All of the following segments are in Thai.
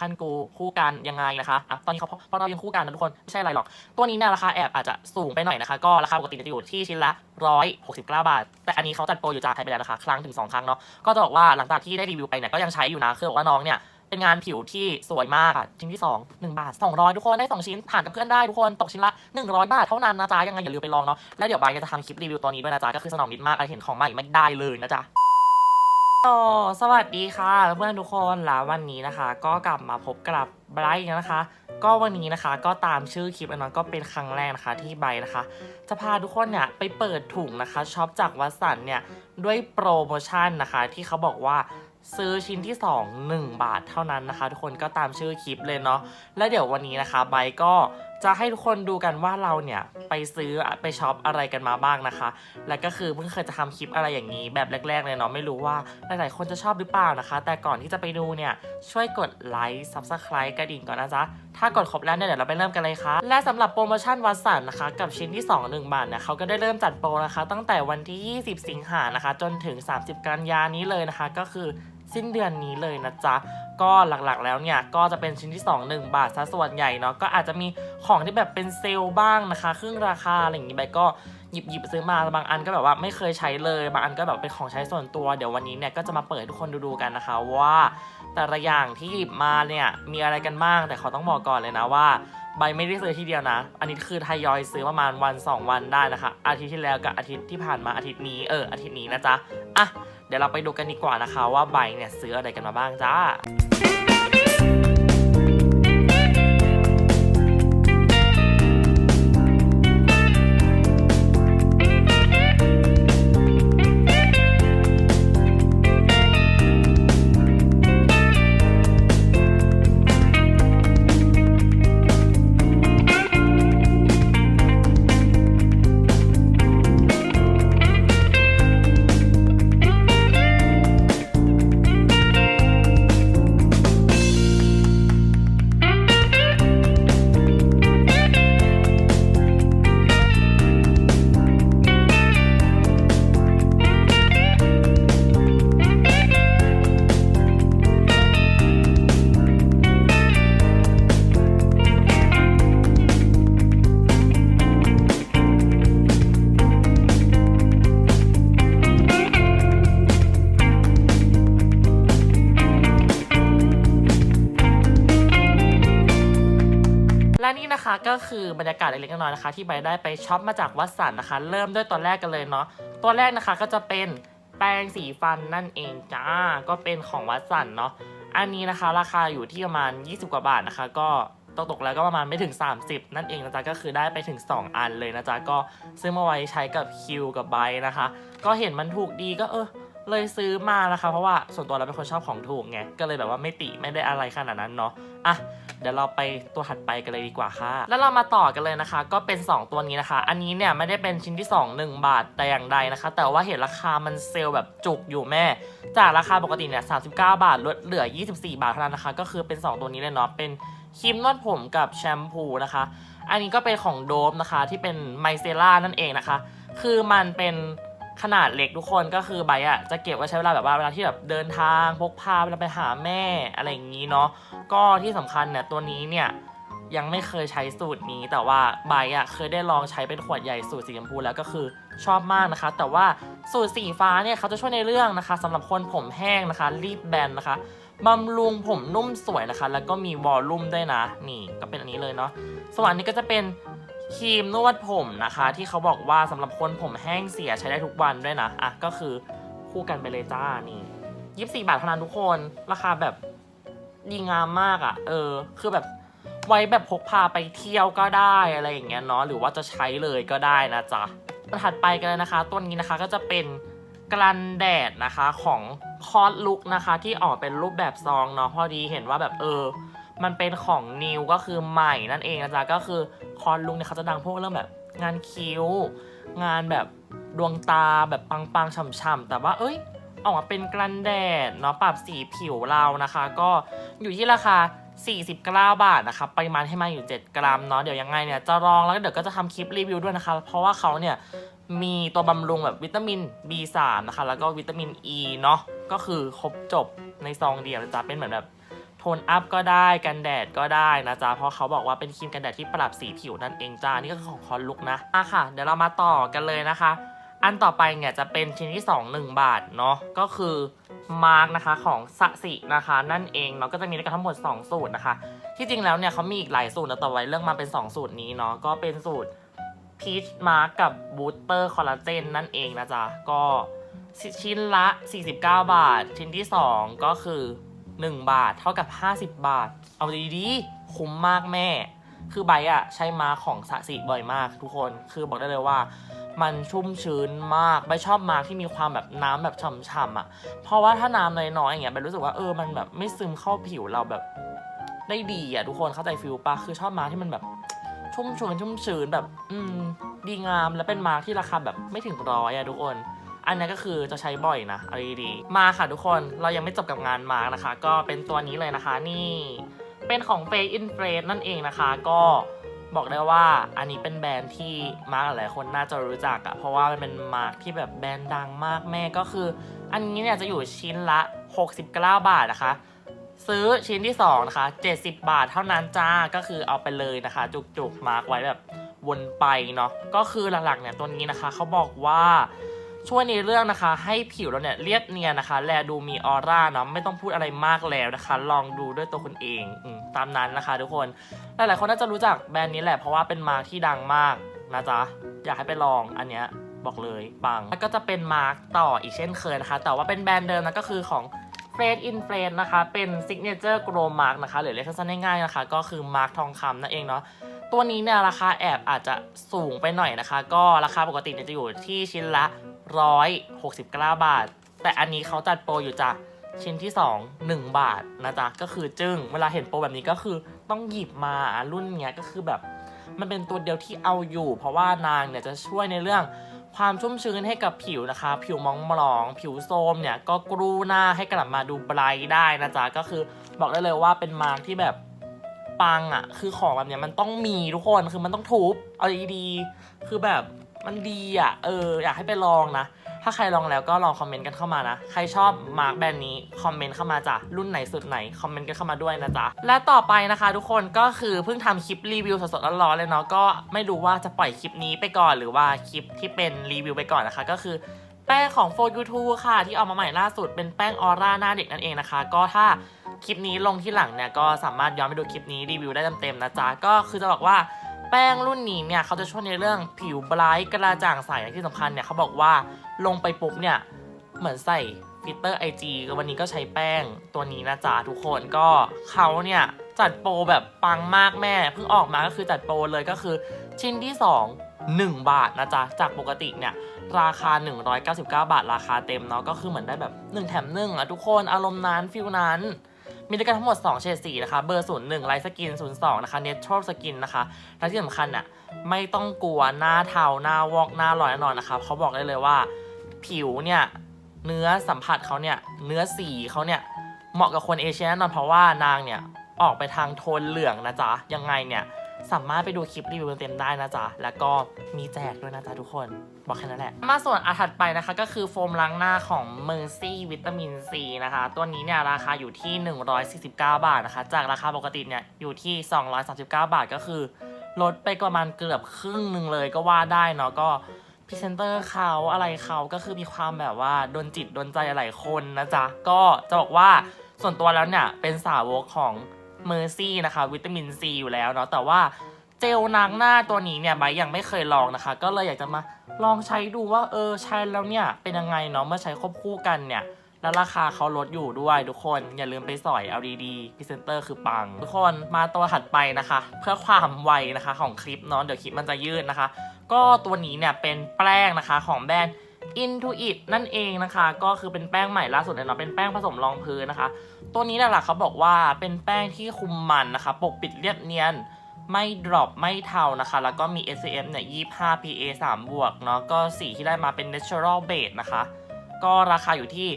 คันกูคู่กันยังไงนะคะอะตอนนี้เขาเพราะเรายังคู่กันนะทุกคนไม่ใช่อะไรหรอก ตัวนี้เนี่ยราคาแอบอาจจะสูงไปหน่อยนะคะ ก็ราคาปกติจะอยู่ที่ชิ้นละ 169 บาท แต่อันนี้เขาจัดโปรอยู่จากไทยไปแล้วนะคะ ครั้งถึง 2 ครั้งเนาะก็จะบอกว่าหลังจากที่ได้รีวิวไปเนี่ยก็ยังใช้อยู่นะคือบอกว่าน้องเนี่ยเป็นงานผิวที่สวยมากอะชิ้นที่ 2 1 บาท 200 ทุกคนได้ 2 ชิ้นผ่านกับเพื่อนได้ทุกคนตกชิ้นละ 100 บาทเท่านั้นนะจ๊ะยังไงอย่าลืมไปลองเนาะแล้วเดี๋ยวบายจะทำคลิปรีวิวตัวนี้ด้วยนะจ๊ะก็คือสนองนิดมากอะเห็นของใหม่ไม่ได้เลยนะจ๊ะ โอ้สวัสดีค่ะเพื่อนทุกคนแล้ววันนี้นะคะ ก็กลับมาพบกับไบรท์นะคะ ก็วันนี้นะคะก็ตามชื่อคลิปแล้วเนก็เป็นครั้งแรกนะคะที่ไบรท์นะคะ จะพาทุกคนเนี่ยไปเปิดถุงนะคะช็อปจากวัสันเนี่ยด้วยโปรโมชั่นนะคะที่เขาบอกว่าซื้อชิ้นที่ 2 1 บาทเท่านั้นนะคะ ทุกคนก็ตามชื่อคลิปเลยเนาะแล้วเดี๋ยววันนี้นะคะไบรท์ก็ จะให้ทุกคนดูกันว่าเราเนี่ยไปซื้อไปช็อปอะไรกันมาบ้างนะคะ และก็คือเพิ่งเคยจะทำคลิปอะไรอย่างนี้ แบบแรกๆเลยเนาะไม่รู้ว่าหลายๆคนจะชอบหรือเปล่านะคะ แต่ก่อนที่จะไปดูเนี่ยช่วยกดไลค์ subscribe กระดิ่งก่อนนะจ๊ะถ้ากดครบแล้วเนี่ยเดี๋ยวเราไปเริ่มกันเลยค่ะ และสำหรับโปรโมชั่นวัดสันนะคะ กับชิ้นที่ 2 1 บาทเนี่ยเขาก็ได้เริ่มจัดโปรนะคะ ตั้งแต่วันที่ 20 สิงหานะคะ จนถึง 30 กันยานี้เลยนะคะ ก็คือ สิ้นเดือนนี้เลยนะจ๊ะก็หลักๆแล้วเนี่ยก็จะเป็นชิ้นที่ 2 1 บาทซะส่วนใหญ่เนาะก็อาจจะมีของที่แบบเป็นเซลล์บ้างนะคะครึ่งราคาอะไรอย่างนี้ไปก็หยิบหยิบซื้อมาบางอันก็แบบว่าไม่เคยใช้เลยบางอันก็แบบเป็นของใช้ส่วนตัว เดี๋ยววันนี้เนี่ยก็จะมาเปิดทุกคนดูๆกันนะคะว่า แต่ละอย่างที่หยิบมาเนี่ยมีอะไรกันบ้างแต่ขอต้องบอกก่อนเลยนะว่าใบไม่ได้ซื้อทีเดียวนะ อันนี้คือทยอยซื้อประมาณวัน 2 วันได้นะคะ อาทิตย์ที่แล้วกับอาทิตย์ที่ผ่านมาอาทิตย์นี้เอออาทิตย์นี้นะจ๊ะอะ เดี๋ยวเราไปดูกันดีกว่านะคะว่าใบเนี่ยซื้ออะไรกันมาบ้างจ้า นะคะก็คือบรรยากาศเล็กๆน้อยๆนะคะ ที่ใบได้ไปช็อปมาจากวัดสันนะคะ เริ่มด้วยตัวแรกกันเลยเนาะตัวแรกนะคะก็จะเป็นแปรงสีฟันนั่นเองจ้าก็เป็นของวัดสันเนาะอันนี้นะคะราคาอยู่ที่ประมาณ 20 กว่าบาทนะคะ ก็ตกตกๆแล้วก็ประมาณไม่ถึง 30 นั่นเองนะจ๊ะก็คือได้ไปถึง 2 อันเลยนะจ๊ะก็ซื้อมาไว้ใช้กับคิวกับไบนะคะ ก็เห็นมันถูกดีก็เออเลยซื้อมานะคะ เพราะว่าส่วนตัวเราเป็นคนชอบของถูกไงก็เลยแบบว่าไม่ติไม่ได้อะไรขนาดนั้นเนาะอะ เดี๋ยวเราไปตัวถัดไปกันเลยดีกว่าค่ะ แล้วเรามาต่อกันเลยนะคะ ก็เป็น 2 ตัวนี้นะคะ อันนี้เนี่ยไม่ได้เป็นชิ้นที่ 2 1 บาทแต่อย่างใดนะคะ แต่ว่าเห็นราคามันเซลล์แบบจุกอยู่แม่ จากราคาปกติเนี่ย39 บาทลดเหลือ 24 บาทเท่านั้นนะคะ ก็คือเป็น 2 ตัวนี้เลยเนาะเป็นครีมนวดผมกับแชมพูนะคะ อันนี้ก็เป็นของโดมนะคะที่เป็นไมเซล่านั่นเองนะคะ คือมันเป็น ขนาดเล็กทุกคนก็คือใบอะจะเก็บไว้ใช้เวลาแบบว่าเวลาที่แบบเดินทางพกพาเวลาไปหาแม่อะไรอย่างนี้เนาะก็ที่สำคัญเนี่ยตัวนี้เนี่ยยังไม่เคยใช้สูตรนี้ แต่ว่าใบอะเคยได้ลองใช้เป็นขวดใหญ่สูตรสีชมพูแล้วก็คือชอบมากนะคะ แต่ว่าสูตรสีฟ้าเนี่ยเขาจะช่วยในเรื่องนะคะสำหรับคนผมแห้งนะคะ รีบแบนนะคะบำรุงผมนุ่มสวยนะคะ แล้วก็มีวอลลุ่มด้วยนะ นี่ก็เป็นอันนี้เลยเนาะส่วนอันนี้ก็จะเป็น ครีมนวดผมนะคะ ที่เขาบอกว่าสำหรับคนผมแห้งเสียใช้ได้ทุกวันด้วยนะอะก็คือคู่กันไปเลยจ้านี่ยี่สิบสี่บาทเท่านั้นทุกคนราคาแบบดีงามมากอะ่ะ เออ คือแบบไว้แบบพกพาไปเที่ยวก็ได้อะไรอย่างเงี้ยเนาะหรือว่าจะใช้เลยก็ได้นะจ๊ะถัดไปกันเลยนะคะ ตัวนี้นะคะก็จะเป็นกลันแดดนะคะของคอสลุกนะคะ ที่ออกเป็นรูปแบบซองเนาะพอดีเห็นว่าแบบเออ มันเป็นของนิวก็คือใหม่นั่นเองนะจ๊ะก็คือ คอสลุกเนี่ยเขาจะดังพวกเรื่องแบบงานคิ้ว งานแบบดวงตาแบบปังๆฉ่ำๆแต่ว่าเอ้ยออกมาเป็นกลันแดดเนาะปรับสีผิวเรานะคะ ก็อยู่ที่ราคา 49 บาทนะคะปริมาณให้มาอยู่ 7 กรัมเนาะเดี๋ยวยังไงเนี่ยจะลองแล้วเดี๋ยวก็จะทำคลิปรีวิวด้วยนะคะ เพราะว่าเขาเนี่ยมีตัวบำรุงแบบวิตามิน B3 นะคะ แล้วก็วิตามิน E เนาะก็คือครบจบในซองเดียวจะเป็นเหมือนแบบ โทนอัพก็ได้กันแดดก็ได้นะจ๊ะ เพราะเขาบอกว่าเป็นครีมกันแดดที่ปรับสีผิวนั่นเองจ้า นี่ก็คือของคอนลุกนะอะค่ะ เดี๋ยวเรามาต่อกันเลยนะคะ อันต่อไปเนี่ยจะเป็นชิ้นที่ 2 1 บาทเนาะ ก็คือมาร์กนะคะของสสินะคะ นั่นเองเนาะ ก็จะมีด้วยกันทั้งหมด 2 สูตรนะคะ ที่จริงแล้วเนี่ยเขามีอีกหลายสูตรนะแต่ไว้เรื่องมาเป็น 2 สูตรนี้เนาะ ก็เป็นสูตรพีชมาร์กกับบูสเตอร์คอลลาเจนนั่นเองนะจ๊ะ ก็ชิ้นละ 49 บาท ชิ้นที่ 2 ก็คือ 1 บาทเท่ากับ 50 บาท เอาดีๆ คุ้มมากแม่ คือใบอะใช้มาของสะสิบ่อยมากทุกคน คือบอกได้เลยว่า มันชุ่มชื้นมากใบชอบมาที่มีความแบบน้ำแบบฉ่ำๆอะเพราะว่าถ้าน้ำน้อยๆอย่างเงี้ยใบรู้สึกว่าเออมันแบบไม่ซึมเข้าผิวเราแบบได้ดีอะทุกคนเข้าใจฟิลปะคือชอบมาที่มันแบบชุ่มชื้นชุ่มชื้นแบบ อืม ดีงามและเป็นมาที่ราคาแบบไม่ถึงร้อยอะทุกคน อันนี้ก็คือจะใช้บ่อยนะเอาดีๆมาค่ะทุกคนเรายังไม่จบกับงานมาร์กนะคะ ก็เป็นตัวนี้เลยนะคะนี่ เป็นของ f a c e in f r a m e นั่นเองนะคะ ก็บอกได้ว่าอันนี้เป็นแบรนด์ที่มาร์กหลายคนน่าจะรู้จักอะเพราะว่ามันเป็นมาร์กที่แบบแบรนด์ดังมากแม่ก็คือ อันนี้เนี่ยจะอยู่ชิ้นละ 69 บาทนะคะ ซื้อชิ้นที่2นะคะ70 บาทเท่านั้นจ้าก็คือเอาไปเลยนะคะ จุกๆมาร์กไว้แบบวนไปเนาะก็คือหลักๆเนี่ยตัวนี้นะคะเขาบอกว่า ช่วยในเรื่องนะคะ ให้ผิวเราเนี่ยเรียบเนียนนะคะ แลดูมีออร่าเนาะไม่ต้องพูดอะไรมากแล้วนะคะ ลองดูด้วยตัวคุณเองอตามนั้นนะคะ ทุกคนหลายๆคนน่าจะรู้จักแบรนด์นี้แหละเพราะว่าเป็นมาร์กที่ดังมากนะจ๊ะอยากให้ไปลองอันเนี้ยบอกเลยปังแล้วก็จะเป็นมาร์กต่ออีกเช่นเคยนะคะ แต่ว่าเป็นแบรนด์เดิมนะก็คือของ f r e d in f r e d นนะคะ เป็น Signature Glow Mark นะคะ หรือเรียกสั้นๆง่ายๆนะคะ ก็คือมาร์กทองคำนั่นเองเนาะตัวนี้เนี่ยราคาแอบอาจจะสูงไปหน่อยนะคะ ก็ราคาปกติเนี่ยจะอยู่ที่ชิ้นละ 169 บาท แต่อันนี้เขาจัดโปรอยู่จ้ะชิ้นที่ 2 1 บาทนะจ๊ะก็คือจึง้งเวลาเห็นโปรแบบนี้ก็คือต้องหยิบมารุ่นเนี้ยก็คือแบบมันเป็นตัวเดียวที่เอาอยู่ เพราะว่านางเนี่ยจะช่วยในเรื่องความชุ่มชื้นให้กับผิวนะคะ ผิวมองมลอง ผิวโทมเนี่ยก็กรูหน้าให้กลับมาดูไบรท์ได้นะจ๊ะก็คือบอกได้เลยว่าเป็นมาร์กที่แบบปังอะ่ะคือของแบบเนี้ยมันต้องมีทุกคนคือมันต้องทุบเอาดีๆคือแบบ มันดีอะ่ะ เออ อยากให้ไปลองนะ ถ้าใครลองแล้วก็ลองคอมเมนต์กันเข้ามานะ ใครชอบมาร์กแบรนด์นี้คอมเมนต์เข้ามาจ้ะ รุ่นไหนสุดไหนคอมเมนต์กันเข้ามาด้วยนะจ๊ะ และต่อไปนะคะทุกคนก็คือเพิ่งทำคลิปรีวิวสดๆร้อนๆเลยเนาะ ก็ไม่รู้ว่าจะปล่อยคลิปนี้ไปก่อนหรือว่าคลิปที่เป็นรีวิวไปก่อนนะคะ ก็คือแป้งของ for you t u ค่ะ ที่ออกมาใหม่ล่าสุดเป็นแป้งออร่าหน้าเด็กนั่นเองนะคะ ก็ถ้าคลิปนี้ลงที่หลังเนี่ยก็สามารถย้อนไปดูคลิปนี้รีวิวได้เต็มๆนะจ๊ะ ก็คือจะบอกว่า แป้งรุ่นนี้เนี่ยเขาจะช่วยในเรื่องผิวไบรท์กระจ่างใสที่สำคัญเนี่ยเขาบอกว่าลงไปปุ๊บเนี่ยเหมือนใส่ฟิลเตอร์ไอจีวันนี้ก็ใช้แป้งตัวนี้นะจ๊ะทุกคนก็เขาเนี่ยจัดโปรแบบปังมากแม่เพิ่งออกมาก็คือจัดโปรเลยก็คือชิ้นที่ 2 1 บาทนะจ๊ะจากปกติเนี่ยราคา 199 บาท ราคาเต็มเนาะก็คือเหมือนได้แบบ 1 แถม1อะทุกคนอารมณ์นั้นฟิลนั้น มีด้วยกันทั้งหมด 2 เฉดสีนะคะ เบอร์ 01ไลท์สกิน 02 นะคะ Natural Skin นะคะ และที่สำคัญอะไม่ต้องกลัวหน้าเทาหน้าวอกหน้าลอยแน่นอนนะคะเขาบอกได้เลยว่า ผิวเนี่ยเนื้อสัมผัสเขาเนี่ยเนื้อสีเขาเนี่ยเหมาะกับคนเอเชียแน่นอนเพราะว่านางเนี่ยออกไปทางโทนเหลืองนะจ๊ะยังไงเนี่ย สามารถไปดูคลิปรีวิวเต็มได้นะจ๊ะ แล้วก็มีแจกด้วยนะจ๊ะทุกคน บอกแค่นั้นแหละ มาส่วนอาถัดไปนะคะก็คือโฟมล้างหน้าของ Mercy วิตามินซีนะคะ ตัวนี้เนี่ยราคาอยู่ที่ 149 บาทนะคะ จากราคาปกติเนี่ยอยู่ที่ 239 บาทก็คือ ลดไปประมาณเกือบครึ่งหนึ่งเลยก็ว่าได้เนาะก็พรีเซนเตอร์เขาอะไรเขาก็คือมีความแบบว่าโดนจิตโดนใจหลายคนนะจ๊ะ ก็จะบอกว่าส่วนตัวแล้วเนี่ยเป็นสาวกของ เมอร์ซี่นะคะวิตามินซีอยู่แล้วเนาะแต่ว่าเจลนางหน้าตัวนี้เนี่ยใบยังไม่เคยลองนะคะ ก็เลยอยากจะมาลองใช้ดูว่าเออใช้แล้วเนี่ยเป็นยังไงเนาะเมื่อใช้ควบคู่กันเนี่ยแล้วราคาเขาลดอยู่ด้วยทุกคนอย่าลืมไปสอยเอาดีๆพรีเซนเตอร์คือปัง ทุกคนมาตัวถัดไปนะคะ เพื่อความไวนะคะของคลิปเนาะเดี๋ยวคลิปมันจะยืดนะคะ ก็ตัวนี้เนี่ยเป็นแป้งนะคะของแบรนด์ Intuit นั่นเองนะคะ ก็คือเป็นแป้งใหม่ล่าสุดเลยเนาะเป็นแป้งผสมรองพื้นนะคะ ตัวนี้หลักๆเขาบอกว่าเป็นแป้งที่คุมมันนะคะ ปกปิดเรียบเนียนไม่ดรอปไม่เทานะคะ แล้วก็มี SPF เนี่ย25 PA 3 บวกเนาะก็สีที่ได้มาเป็น natural base นะคะ ก็ราคาอยู่ที่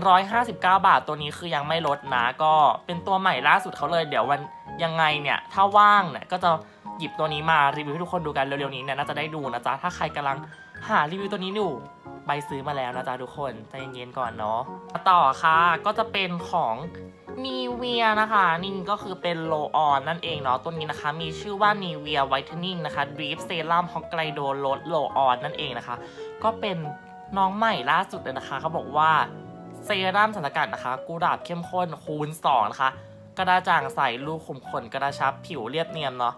159 บาท ตัวนี้คือยังไม่ลดนะ ก็เป็นตัวใหม่ล่าสุดเขาเลย เดี๋ยววันยังไงเนี่ย ถ้าว่างเนี่ยก็จะหยิบตัวนี้มารีวิวให้ทุกคนดูกันเร็วๆนี้เนี่ยน่าจะได้ดูนะจ๊ะ ถ้าใครกำลังหารีวิวตัวนี้อยู่ ใบซื้อมาแล้วนะจ๊ะทุกคนใจเย็นๆก่อนเนาะมาต่อค่ะก็จะเป็นของนีเวียนะคะนี่ก็คือเป็นโลออนนั่นเองเนาะตัวนี้นะคะ มีชื่อว่านีเวียไวท์เทนนิ่งนะคะดรีฟเซรั่มฮอกไกโดลดโลออนนั่นเองนะคะ ก็เป็นน้องใหม่ล่าสุดเลยนะคะเขาบอกว่าเซรั่มสารสกัดนะคะกุหลาบเข้มข้นคูณ2นะคะกระดาจ่างใสลูกขุมขนกระชับผิวเรียบเนียนเนาะ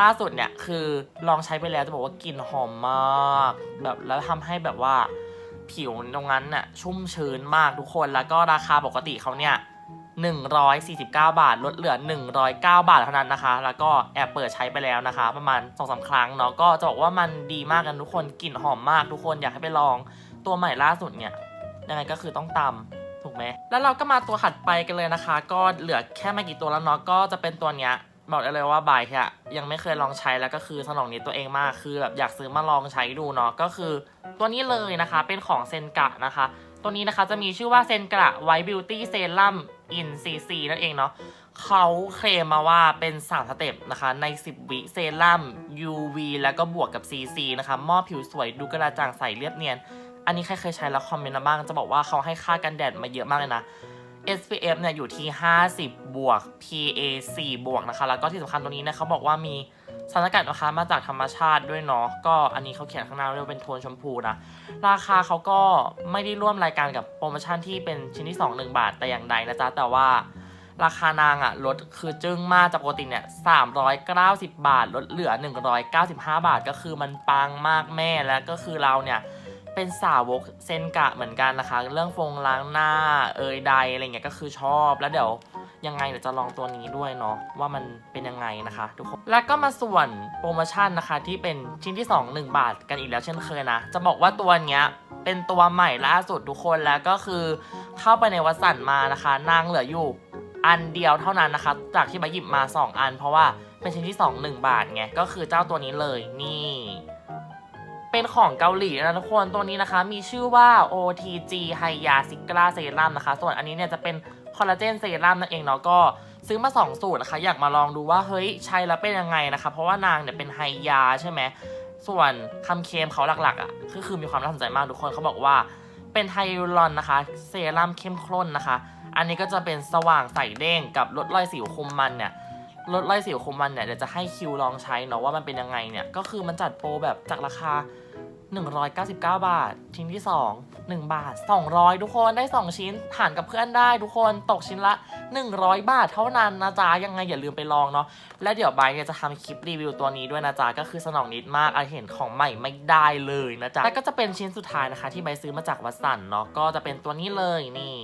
ล่าสุดเนี่ยคือลองใช้ไปแล้วจะบอกว่ากลิ่นหอมมากแบบแล้วทำให้แบบว่าผิวตรงนั้นน่ะชุ่มชื้นมากทุกคนแล้วก็ราคาปกติเขาเนี่ย149 บาท ลดเหลือ 109 บาทเท่านั้นนะคะ แล้วก็แอบเปิดใช้ไปแล้วนะคะ ประมาณ2อสาครั้งเนาะก็จะบอกว่ามันดีมากกันทุกคนกลิ่นหอมมากทุกคนอยากให้ไปลองตัวใหม่ล่าสุดเนี่ยยังไงก็คือต้องตำถูกไหมแล้วเราก็มาตัวถัดไปกันเลยนะคะ ก็เหลือแค่ไม่กี่ตัวแล้วเนาะก็จะเป็นตัวเนี้ย บอกได้เลยว่าบายค่ะยังไม่เคยลองใช้แล้วก็คือสนองนี้ตัวเองมากคือแบบอยากซื้อมาลองใช้ดูเนาะก็คือตัวนี้เลยนะคะเป็นของเซนกะนะคะ ตัวนี้นะคะจะมีชื่อว่าเซนกะไวท์บิวตี้เซรั่มอินซีซีนั่นเองเนาะเขาเคลมมาว่าเป็น 3 สเต็ปนะคะใน 10 วิเซรั่ม UV แล้วก็บวกกับ CC นะคะมอบผิวสวยดูกระจ่างใสเรียบเนียน อันนี้ใครเคยใช้แล้วคอมเมนต์มาบ้าง จะบอกว่าเขาให้ค่ากันแดดมาเยอะมากเลยนะ SPF เนี่ยอยู่ที่ 50 บวก PA 4 บวกนะคะ แล้วก็ที่สำคัญตัวนี้เนี่ยเขาบอกว่ามีสารกัดนะคะมาจากธรรมชาติด้วยเนาะ ก็อันนี้เขาเขียนข้างหน้าไว้ว่าเป็นโทนชมพูนะ ราคาเขาก็ไม่ได้ร่วมรายการกับโปรโมชั่นที่เป็นชิ้นที่ 2 1 บาทแต่อย่างใดนะจ๊ะ แต่ว่าราคานางอะลดคือจึ้งมากจากปกติเนี่ย390 บาท ลดเหลือ 195 บาท ก็คือมันปังมากแม่และก็คือเราเนี่ย เป็นสาวกเซนกะเหมือนกันนะคะ เรื่องฟงล้างหน้าเอยใดอะไรเงี้ยก็คือชอบแล้วเดี๋ยวยังไงเดี๋ยวจะลองตัวนี้ด้วยเนาะว่ามันเป็นยังไงนะคะ ทุกคน แล้วก็มาส่วนโปรโมชั่นนะคะ ที่เป็นชิ้นที่ 2 1 บาทกันอีกแล้วเช่นเคยนะ จะบอกว่าตัวเนี้ยเป็นตัวใหม่ล่าสุดทุกคนแล้วก็คือเข้าไปในวัสันมานะคะ นางเหลืออยู่อันเดียวเท่านั้นนะคะ จากที่มาหยิบมา 2 อัน เพราะว่าเป็นชิ้นที่ 2 1 บาทไงก็คือเจ้าตัวนี้เลยนี่ เป็นของเกาหลีนะทุกคนตัวนี้นะคะ มีชื่อว่า OTG h y a s i c l a Serum นะคะ ส่วนอันนี้เนี่ยจะเป็นคอลลาเจนเซรั่มนั่นเองเนาะก็ซื้อมา 2 สูตรนะคะ อยากมาลองดูว่าเฮ้ยใช้แล้วเป็นยังไงนะคะ เพราะว่านางเนี่ยเป็นไฮยาใช่ไหมส่วนคำเคมเขาหลักๆอะก็คือมีความน่าสนใจมากทุกคนเขาบอกว่าเป็นไฮยูรอนนะคะ เซรั่มเข้มข้นนะคะ อันนี้ก็จะเป็นสว่างใสเด้งกับลดรอยสิวคุมมันเนี่ย ลดไล่สิวคมมันเนี่ยเดี๋ยวจะให้คิวลองใช้เนาะว่ามันเป็นยังไงเนี่ย ก็คือมันจัดโปรแบบจากราคา 199 บาท ชิ้นที่ 2 1 บาท 200 ทุกคนได้ 2 ชิ้นหารกับเพื่อนได้ทุกคนตกชิ้นละ 100 บาทเท่านั้นนะจ๊ะยังไงอย่าลืมไปลองเนาะและเดี๋ยวไบเนี่ยจะทำคลิปรีวิวตัวนี้ด้วยนะจ๊ะก็คือสนองนิดมากอาเห็นของใหม่ไม่ได้เลยนะจ๊ะและก็จะเป็นชิ้นสุดท้ายนะคะ ที่ไบซื้อมาจากวัดสันเนาะก็จะเป็นตัวนี้เลยนี่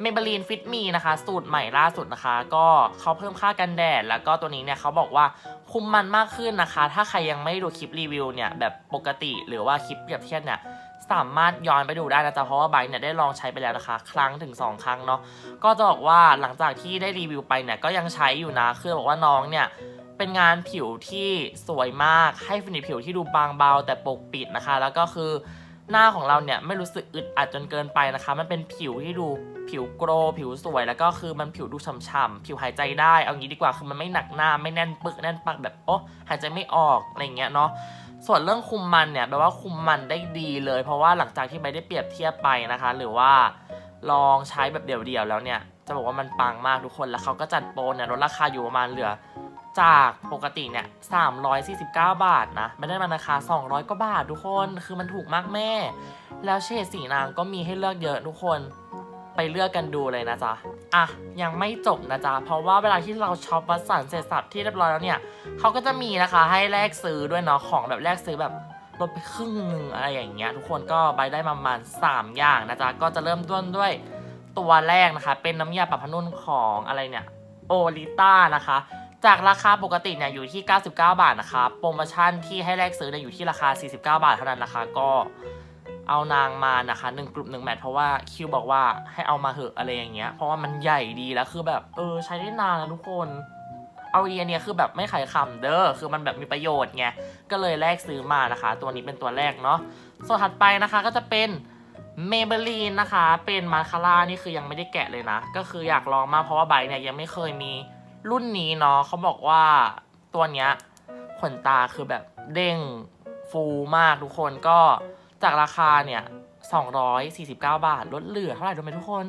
เมเบลีนฟิตมีนะคะ สูตรใหม่ล่าสุดนะคะ ก็เขาเพิ่มค่ากันแดด แล้วก็ตัวนี้เนี่ยเขาบอกว่าคุมมันมากขึ้นนะคะ ถ้าใครยังไม่ดูคลิปรีวิวเนี่ยแบบปกติหรือว่าคลิปเปรียบเทียบเนี่ยสามารถย้อนไปดูได้นะจ๊ะเพราะว่าไบร์เนี่ยได้ลองใช้ไปแล้วนะคะ ครั้งถึง 2 ครั้งเนาะก็จะบอกว่าหลังจากที่ได้รีวิวไปเนี่ยก็ยังใช้อยู่นะคือบอกว่าน้องเนี่ยเป็นงานผิวที่สวยมากให้ฟินิชผิวที่ดูบางเบา แต่ปกปิดนะคะ แล้วก็คือหน้าของเราเนี่ยไม่รู้สึกอึดอัดจนเกินไปนะคะ มันเป็นผิวที่ดู ผิวโกรผิวสวยแล้วก็คือมันผิวดูฉ่ำๆผิวหายใจได้ เอางี้ดีกว่าคือมันไม่หนักหน้าไม่แน่นปึกแน่นปักแบบโอ้หายใจไม่ออกอะไรเงี้ยเนาะส่วนเรื่องคุมมันเนี่ยแปลว่าคุมมันได้ดีเลย เพราะว่าหลังจากที่ไปได้เปรียบเทียบไปนะคะ หรือว่าลองใช้แบบเดี่ยวๆแล้วเนี่ย จะบอกว่ามันปังมากทุกคนแล้วเขาก็จัดโปรเนี่ยลดราคาอยู่ประมาณเหลือจากปกติเนี่ย 349 บาทนะไม่ได้มาราคา 200 กว่าบาททุกคน คือมันถูกมากแม่ แล้วเฉดสีนางก็มีให้เลือกเยอะทุกคน ไปเลือกกันดูเลยนะจ๊ะ อะ ยังไม่จบนะจ๊ะ เพราะว่าเวลาที่เราช็อปวัสสันเสร็จสับที่เรียบร้อยแล้วเนี่ยเขาก็จะมีนะคะให้แลกซื้อด้วยเนาะของแบบแลกซื้อแบบลดไปครึ่งหนึ่งอะไรอย่างเงี้ยทุกคนก็ใบได้ประมาณ 3 อย่างนะจ๊ะ ก็จะเริ่มต้นด้วยตัวแรกนะคะ เป็นน้ำยาปรับผ้านุ่นของอะไรเนี่ยโอลิต้านะคะ จากราคาปกติเนี่ยอยู่ที่ 99 บาทนะคะ โปรโมชั่นที่ให้แลกซื้อเนี่ยอยู่ที่ราคา 49 บาทเท่านั้นนะคะ ก็ เอานางมานะคะ1กลุ่ม1แมทเพราะว่าคิวบอกว่าให้เอามาเหอะอะไรอย่างเงี้ยเพราะว่ามันใหญ่ดีแล้วคือแบบเออใช้ได้นานนะทุกคนเอาเอียเนี่ยคือแบบไม่ขายคำเด้อคือมันแบบมีประโยชน์ไงก็เลยแลกซื้อมานะคะ ตัวนี้เป็นตัวแรกเนาะส่วนถัดไปนะคะก็จะเป็นเมเบลีนนะคะ เป็นมาคาร่านี่คือยังไม่ได้แกะเลยนะ ก็คืออยากลองมากเพราะว่าไบเนี่ยยังไม่เคยมีรุ่นนี้เนาะเขาบอกว่าตัวเนี้ยขนตาคือแบบเด้งฟูมากทุกคนก็ จากราคาเนี่ย 249 บาท ลดเหลือเท่าไหร่รู้ไหมทุกคน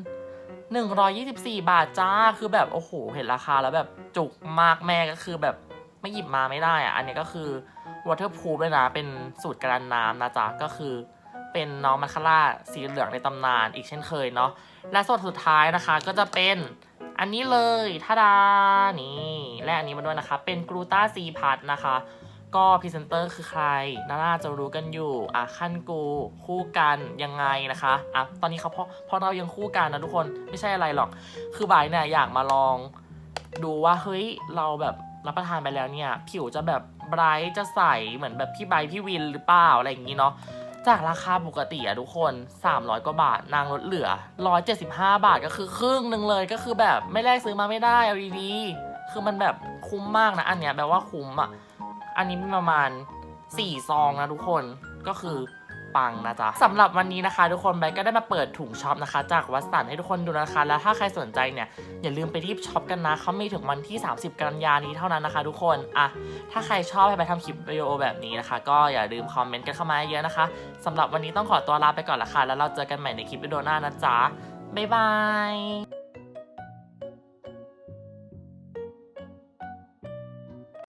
124 บาทจ้า คือแบบ โอ้โห เห็นราคาแล้วแบบจุกมากแม่ก็คือแบบไม่หยิบมาไม่ได้อะอันนี้ก็คือ waterproof เลยนะ เป็นสูตรกันน้ำนะจ๊ะ ก็คือเป็นน้องมาคาร่าสีเหลืองในตำนานอีกเช่นเคยเนาะ และส่วนสุดท้ายนะคะก็จะเป็นอันนี้เลยทาดา นี่ และอันนี้มาด้วยนะคะ เป็นกลูตาซีพัทนะคะ ก็พรีเซนเตอร์คือใคร น่าจะรู้กันอยู่ อะขั้นกูคู่กันยังไงนะคะ อะ ตอนนี้เขาเพราะเพราะเรายังคู่กันนะทุกคน ไม่ใช่อะไรหรอก คือบายเนี่ยอยากมาลอง ดูว่าเฮ้ยเราแบบรับประทานไปแล้วเนี่ย ผิวจะแบบไบรท์จะใสเหมือนแบบพี่ไบพี่วินหรือเปล่าอะไรอย่างนี้เนาะ จากราคาปกติอะทุกคน 300 กว่าบาท นางลดเหลือ 175 บาทก็คือครึ่งหนึ่งเลย ก็คือแบบไม่แลกซื้อมาไม่ได้เอาดีๆคือมันแบบคุ้มมากนะอันเนี้ยแบบว่าคุ้มอะ อันนี้มีประมาณ 4 ซองนะทุกคนก็คือปังนะจ๊ะสำหรับวันนี้นะคะ ทุกคนแบงก็ได้มาเปิดถุงช็อปนะคะ จากวัดสันให้ทุกคนดูนะคะ แล้วถ้าใครสนใจเนี่ย อย่าลืมไปที่ช็อปกันนะเขามีถึงวันที่ 30 กันยานี้เท่านั้นนะคะ ทุกคนอะถ้าใครชอบให้ไปทำคลิปวิดีโอแบบนี้นะคะ ก็อย่าลืมคอมเมนต์กันเข้ามาเยอะนะคะสำหรับวันนี้ต้องขอตัวลาไปก่อนละค่ะแล้วเราเจอกันใหม่ในคลิปวิดีโอหน้านะจ๊ะบ๊ายบาย